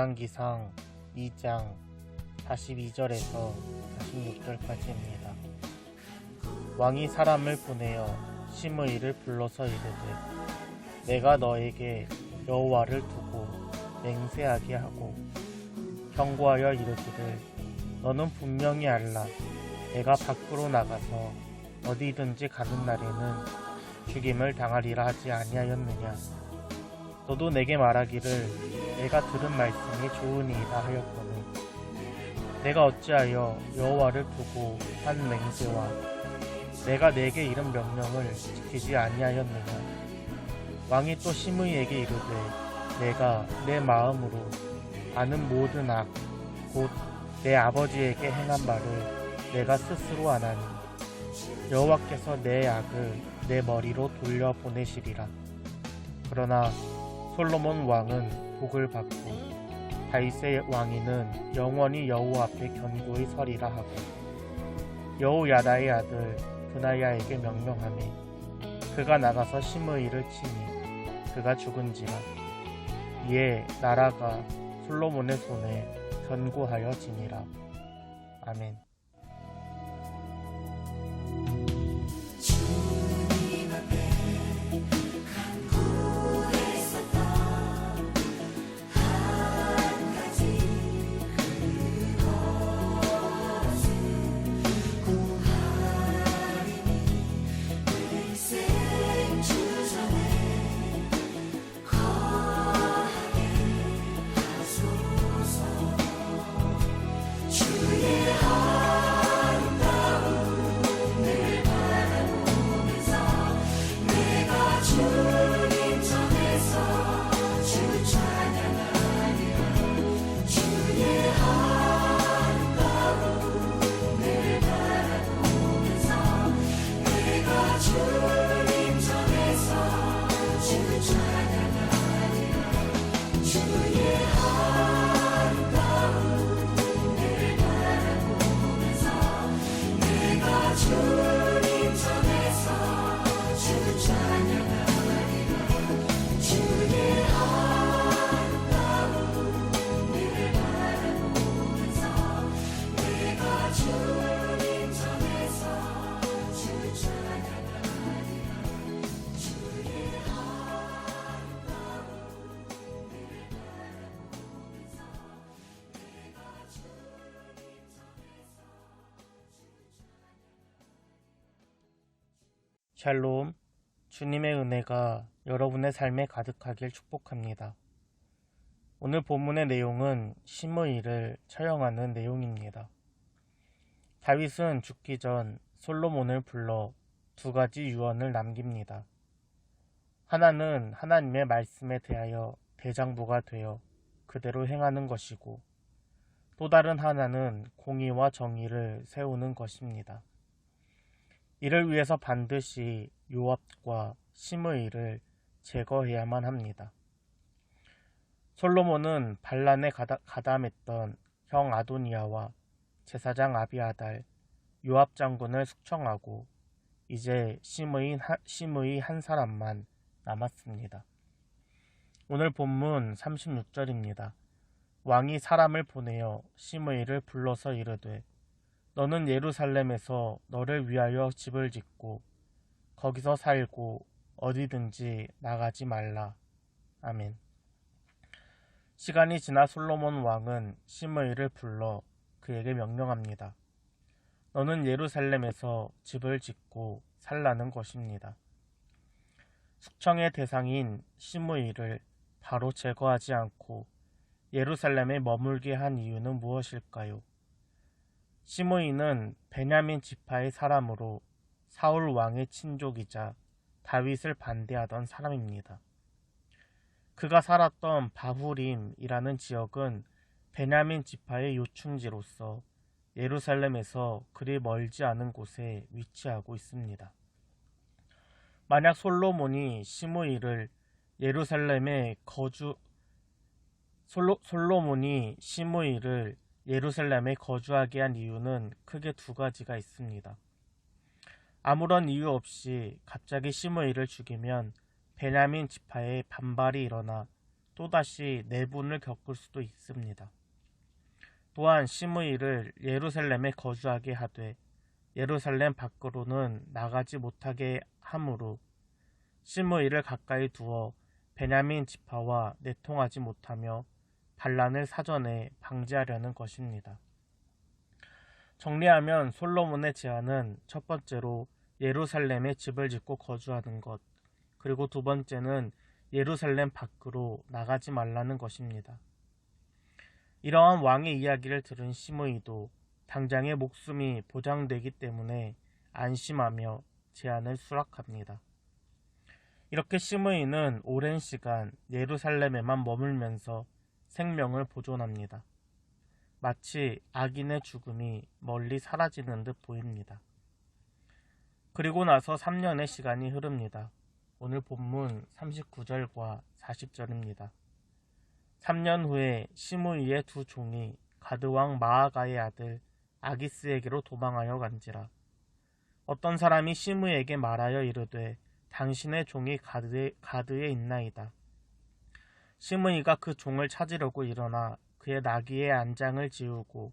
열왕기상 2장 42절에서 46절까지입니다. 왕이 사람을 보내어 시므이를 불러서 이르되 내가 너에게 여호와를 두고 맹세하게 하고 경고하여 이르기를 너는 분명히 알라 내가 밖으로 나가서 어디든지 가는 날에는 죽임을 당하리라 하지 아니하였느냐 너도 내게 말하기를 내가 들은 말씀이 좋으니이다 하였거늘. 내가 어찌하여 여호와를 두고 한 맹세와 내가 내게 이런 명령을 지키지 아니하였느냐? 왕이 또 시므이에게 이르되 내가 내 마음으로 아는 모든 악 곧 내 아버지에게 행한 바를 내가 스스로 아나니 여호와께서 내 악을 내 머리로 돌려 보내시리라. 그러나 솔로몬 왕은 복을 받고 다윗의 왕위는 영원히 여호와 앞에 견고히 서리라 하고 여호야다의 아들 드나야에게 명령하매 그가 나가서 시므이를 치니 그가 죽은지라 이에 나라가 솔로몬의 손에 견고하여 지니라 아멘. 샬롬, 주님의 은혜가 여러분의 삶에 가득하길 축복합니다. 오늘 본문의 내용은 시므이를 처형하는 내용입니다. 다윗은 죽기 전 솔로몬을 불러 두 가지 유언을 남깁니다. 하나는 하나님의 말씀에 대하여 대장부가 되어 그대로 행하는 것이고 또 다른 하나는 공의와 정의를 세우는 것입니다. 이를 위해서 반드시 요압과 시므이를 제거해야만 합니다. 솔로몬은 반란에 가담했던 형 아도니아와 제사장 아비아달, 요압 장군을 숙청하고 이제 시므이, 시므이 한 사람만 남았습니다. 오늘 본문 36절입니다. 왕이 사람을 보내어 시므이를 불러서 이르되 너는 예루살렘에서 너를 위하여 집을 짓고 거기서 살고 어디든지 나가지 말라. 아멘. 시간이 지나 솔로몬 왕은 시므이를 불러 그에게 명령합니다. 너는 예루살렘에서 집을 짓고 살라는 것입니다. 숙청의 대상인 시므이를 바로 제거하지 않고 예루살렘에 머물게 한 이유는 무엇일까요? 시므이는 베냐민 지파의 사람으로 사울 왕의 친족이자 다윗을 반대하던 사람입니다. 그가 살았던 바후림이라는 지역은 베냐민 지파의 요충지로서 예루살렘에서 그리 멀지 않은 곳에 위치하고 있습니다. 만약 솔로몬이 시므이를 예루살렘에 거주 솔로, 솔로몬이 시므이를 예루살렘에 거주하게 한 이유는 크게 두 가지가 있습니다. 아무런 이유 없이 갑자기 시므이를 죽이면 베냐민 지파에 반발이 일어나 또다시 내분을 겪을 수도 있습니다. 또한 시므이를 예루살렘에 거주하게 하되 예루살렘 밖으로는 나가지 못하게 하므로 시므이를 가까이 두어 베냐민 지파와 내통하지 못하며 반란을 사전에 방지하려는 것입니다. 정리하면 솔로몬의 제안은 첫 번째로 예루살렘에 집을 짓고 거주하는 것, 그리고 두 번째는 예루살렘 밖으로 나가지 말라는 것입니다. 이러한 왕의 이야기를 들은 시므이도 당장의 목숨이 보장되기 때문에 안심하며 제안을 수락합니다. 이렇게 시므이는 오랜 시간 예루살렘에만 머물면서 생명을 보존합니다. 마치 악인의 죽음이 멀리 사라지는 듯 보입니다. 그리고 나서 3년의 시간이 흐릅니다. 오늘 본문 39절과 40절입니다. 3년 후에 시므이의 두 종이 가드왕 마아가의 아들 아기스에게로 도망하여 간지라. 어떤 사람이 시므에게 말하여 이르되 당신의 종이 가드에, 가드에 있나이다. 시므이가 그 종을 찾으려고 일어나 그의 나귀의 안장을 지우고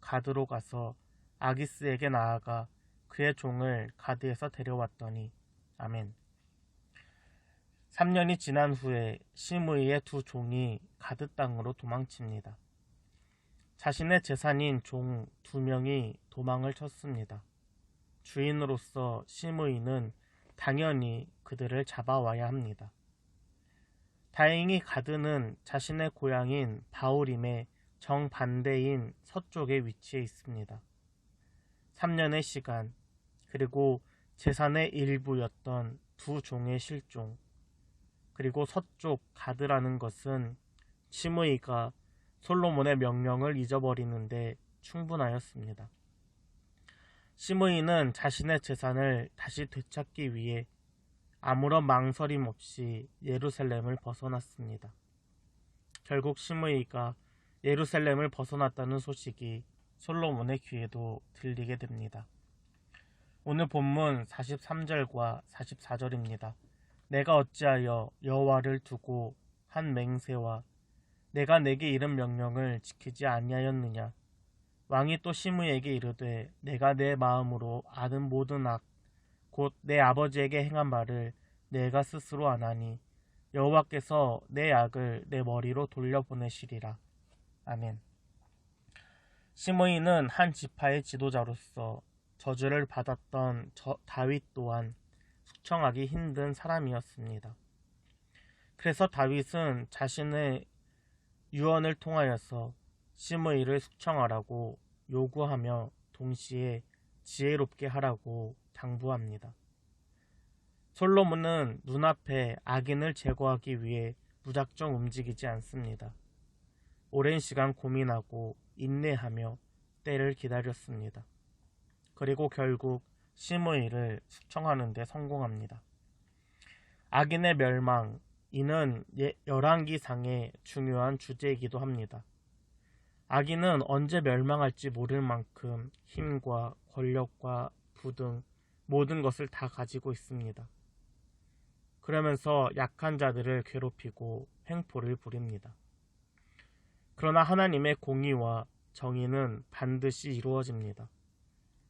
가드로 가서 아기스에게 나아가 그의 종을 가드에서 데려왔더니 아멘. 3년이 지난 후에 시므이의 두 종이 가드 땅으로 도망칩니다. 자신의 재산인 종 두 명이 도망을 쳤습니다. 주인으로서 시므이는 당연히 그들을 잡아와야 합니다. 다행히 가드는 자신의 고향인 바울임의 정반대인 서쪽에 위치해 있습니다. 3년의 시간, 그리고 재산의 일부였던 두 종의 실종, 그리고 서쪽 가드라는 것은 시므이가 솔로몬의 명령을 잊어버리는데 충분하였습니다. 시므이는 자신의 재산을 다시 되찾기 위해 아무런 망설임 없이 예루살렘을 벗어났습니다. 결국 시므이가 예루살렘을 벗어났다는 소식이 솔로몬의 귀에도 들리게 됩니다. 오늘 본문 43절과 44절입니다. 내가 어찌하여 여호와를 두고 한 맹세와 내가 내게 이른 명령을 지키지 아니하였느냐 왕이 또 시므에게 이르되 내가 내 마음으로 아는 모든 악 곧 내 아버지에게 행한 말을 내가 스스로 안 하니 여호와께서 내 악을 내 머리로 돌려보내시리라 아멘 시므이는 한 지파의 지도자로서 저주를 받았던 저, 다윗 또한 숙청하기 힘든 사람이었습니다. 그래서 다윗은 자신의 유언을 통하여서 시므이를 숙청하라고 요구하며 동시에 지혜롭게 하라고 당부합니다. 솔로몬은 눈앞에 악인을 제거하기 위해 무작정 움직이지 않습니다. 오랜 시간 고민하고 인내하며 때를 기다렸습니다. 그리고 결국 시므이를 숙청하는 데 성공합니다. 악인의 멸망, 이는 예, 열왕기상의 중요한 주제이기도 합니다. 악인은 언제 멸망할지 모를 만큼 힘과 권력과 부등 모든 것을 다 가지고 있습니다. 그러면서 약한 자들을 괴롭히고 횡포를 부립니다. 그러나 하나님의 공의와 정의는 반드시 이루어집니다.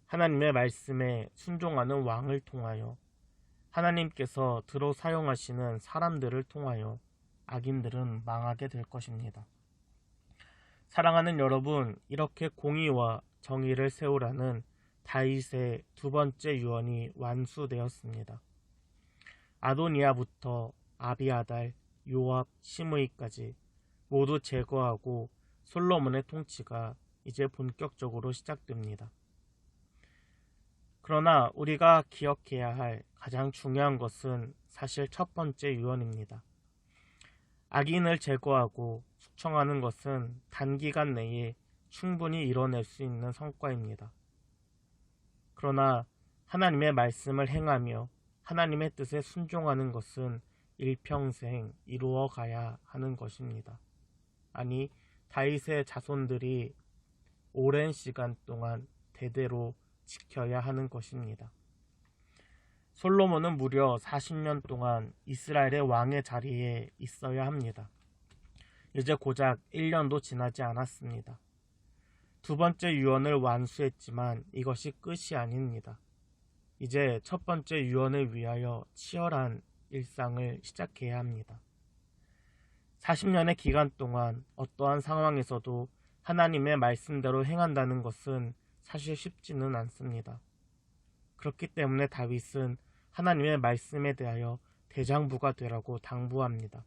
하나님의 말씀에 순종하는 왕을 통하여 하나님께서 들어 사용하시는 사람들을 통하여 악인들은 망하게 될 것입니다. 사랑하는 여러분, 이렇게 공의와 정의를 세우라는 다윗의 두 번째 유언이 완수되었습니다. 아도니아부터 아비아달, 요압, 시므이까지 모두 제거하고 솔로몬의 통치가 이제 본격적으로 시작됩니다. 그러나 우리가 기억해야 할 가장 중요한 것은 사실 첫 번째 유언입니다. 악인을 제거하고 숙청하는 것은 단기간 내에 충분히 이뤄낼 수 있는 성과입니다. 그러나 하나님의 말씀을 행하며 하나님의 뜻에 순종하는 것은 일평생 이루어 가야 하는 것입니다. 아니, 다윗의 자손들이 오랜 시간 동안 대대로 지켜야 하는 것입니다. 솔로몬은 무려 40년 동안 이스라엘의 왕의 자리에 있어야 합니다. 이제 고작 1년도 지나지 않았습니다. 두 번째 유언을 완수했지만 이것이 끝이 아닙니다. 이제 첫 번째 유언을 위하여 치열한 일상을 시작해야 합니다. 40년의 기간 동안 어떠한 상황에서도 하나님의 말씀대로 행한다는 것은 사실 쉽지는 않습니다. 그렇기 때문에 다윗은 하나님의 말씀에 대하여 대장부가 되라고 당부합니다.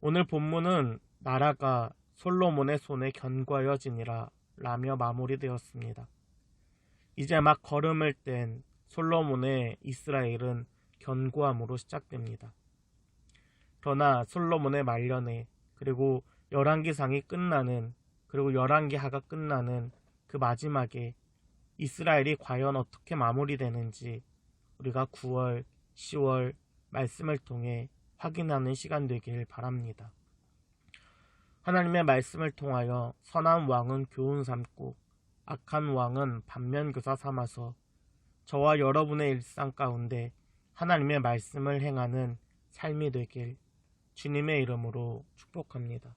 오늘 본문은 나라가 솔로몬의 손에 견과여지니라 라며 마무리되었습니다. 이제 막 걸음을 뗀 솔로몬의 이스라엘은 견고함으로 시작됩니다. 그러나 솔로몬의 말년에 그리고 열왕기상이 끝나는 그리고 열왕기하가 끝나는 그 마지막에 이스라엘이 과연 어떻게 마무리되는지 우리가 9월, 10월 말씀을 통해 확인하는 시간 되길 바랍니다. 하나님의 말씀을 통하여 선한 왕은 교훈 삼고 악한 왕은 반면교사 삼아서 저와 여러분의 일상 가운데 하나님의 말씀을 행하는 삶이 되길 주님의 이름으로 축복합니다.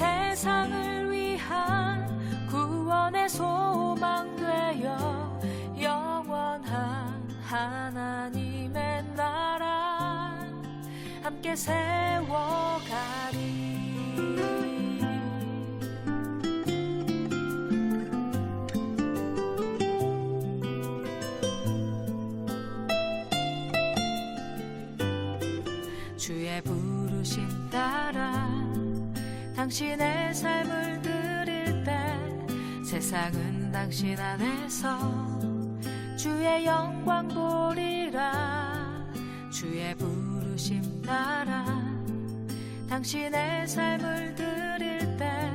세상을 위한 구원의 소망 되어 영원한 하나님의 나라 함께 세워가리 당신의 삶을 드릴 때 세상은 당신 안에서 주의 영광 보리라 주의 부르심 따라 당신의 삶을 드릴 때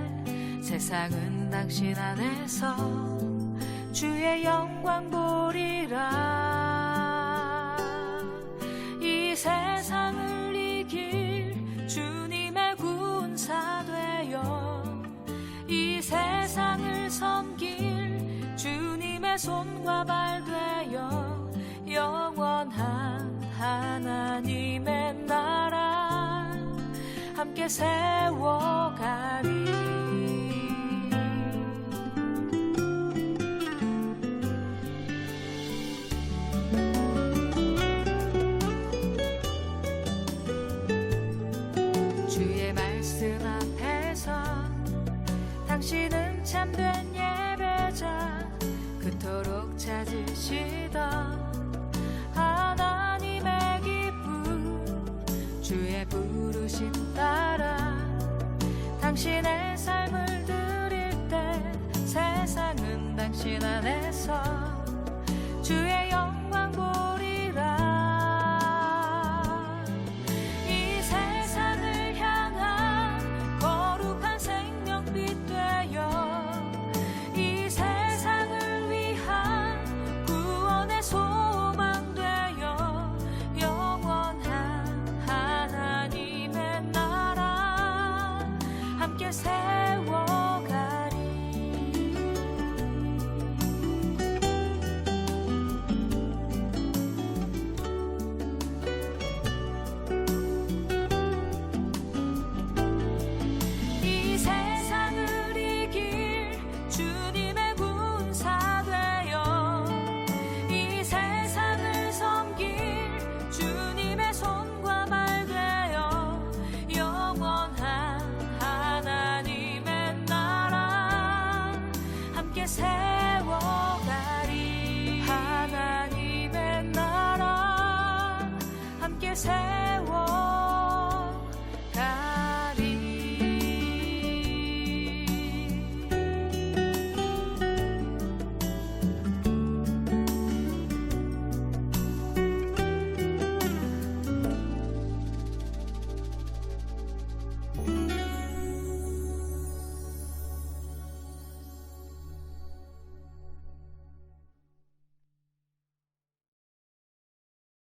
세상은 당신 안에서 주의 영광 보리라 손과 발 되어 영원한 하나님의 나라 함께 세워가리 세워